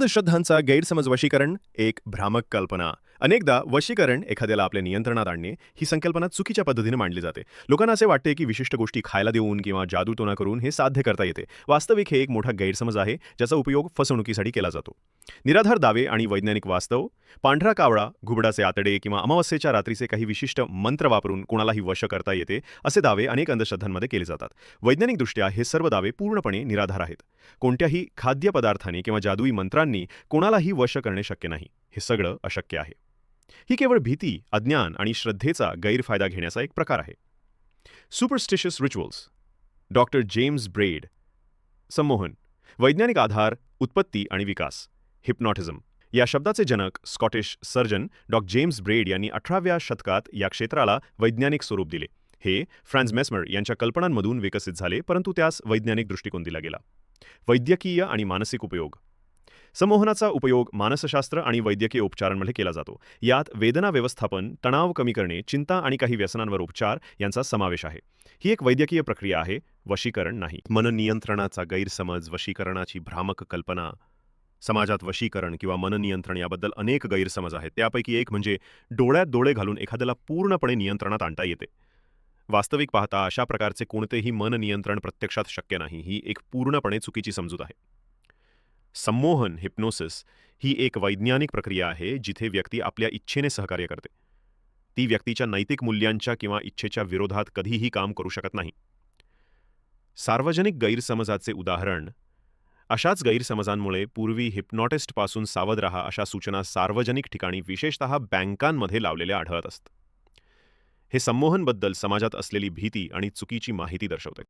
अंधश्रद्धांचा गैरसमज वशीकरण एक भ्रामक कल्पना. अनेकदा वशीकरण एखाद्याला आपल्या नियंत्रणात आणणे ही संकल्पना चुकीच्या पद्धतीने मांडली जाते. लोकांना असे वाटते की विशिष्ट गोष्टी खायला देऊन किंवा जादूटोना करून हे साध्य करता येते. वास्तविक हे एक मोठा गैरसमज आहे ज्याचा उपयोग फसवणुकीसाठी केला जातो. निराधार दावे आणि वैज्ञानिक वास्तव पांढरा कावळा घुबडाचे आतडे किंवा अमावस्येच्या रात्रीचे काही विशिष्ट मंत्र वापरून कोणालाही वश करता येते असे दावे अनेक अंधश्रद्धांमध्ये केले जातात. वैज्ञानिकदृष्ट्या हे सर्व दावे पूर्णपणे निराधार आहेत. कोणत्याही खाद्यपदार्थांनी किंवा जादुई मंत्रांनी कोणालाही वश करणे शक्य नाही. हे सगळं अशक्य आहे. ही केवळ भीती अज्ञान आणि श्रद्धेचा गैरफायदा घेण्याचा एक प्रकार आहे. Superstitious rituals doctor James Braid संमोहन. वैज्ञानिक आधार उत्पत्ती आणि विकास. हिप्नॉटिझम या शब्दाचे जनक स्कॉटिश सर्जन डॉ जेम्स ब्रेड यांनी अठराव्या शतकात या क्षेत्राला वैज्ञानिक स्वरूप दिले. हे फ्रान्स मेस्मर यांच्या कल्पनांमधून विकसित झाले परंतु त्यास वैज्ञानिक दृष्टिकोन दिला गेला. वैद्यकीय आणि मानसिक उपयोग. संमोहनाचा उपयोग मानसशास्त्र आणि वैद्यकीय उपचारांमध्ये केला जातो. यात वेदना व्यवस्थापन तणाव कमी करणे चिंता आणि काही व्यसनांवर उपचार यांचा समावेश आहे. ही एक वैद्यकीय प्रक्रिया आहे वशीकरण नाही. मननियंत्रणाचा गैरसमज वशीकरणाची भ्रामक कल्पना समाजात वशीकरण किंवा मननियंत्रण याबद्दल अनेक गैरसमज आहेत. त्यापैकी एक म्हणजे डोळ्यात डोळे घालून एखाद्याला पूर्णपणे नियंत्रणात आणता येते. वास्तविक पाहता अशा प्रकारचे कोणतेही मननियंत्रण प्रत्यक्षात शक्य नाही. ही एक पूर्णपणे चुकीची समजूत आहे. संमोहन हिप्नोसिस ही एक वैज्ञानिक प्रक्रिया आहे जिथे व्यक्ती आपल्या इच्छेने सहकार्य करते. ती व्यक्तीच्या नैतिक मूल्यांच्या किंवा इच्छेच्या विरोधात कधीही काम करू शकत नाही. सार्वजनिक गैरसमजाचे उदाहरण अशाच गैरसमजांमुळे पूर्वी हिप्नॉटिस्टपासून सावध रहा अशा सूचना सार्वजनिक ठिकाणी विशेषतः बँकांमध्ये लावलेल्या आढळत असत. हे संमोहनबद्दल समाजात असलेली भीती आणि चुकीची माहिती दर्शवते.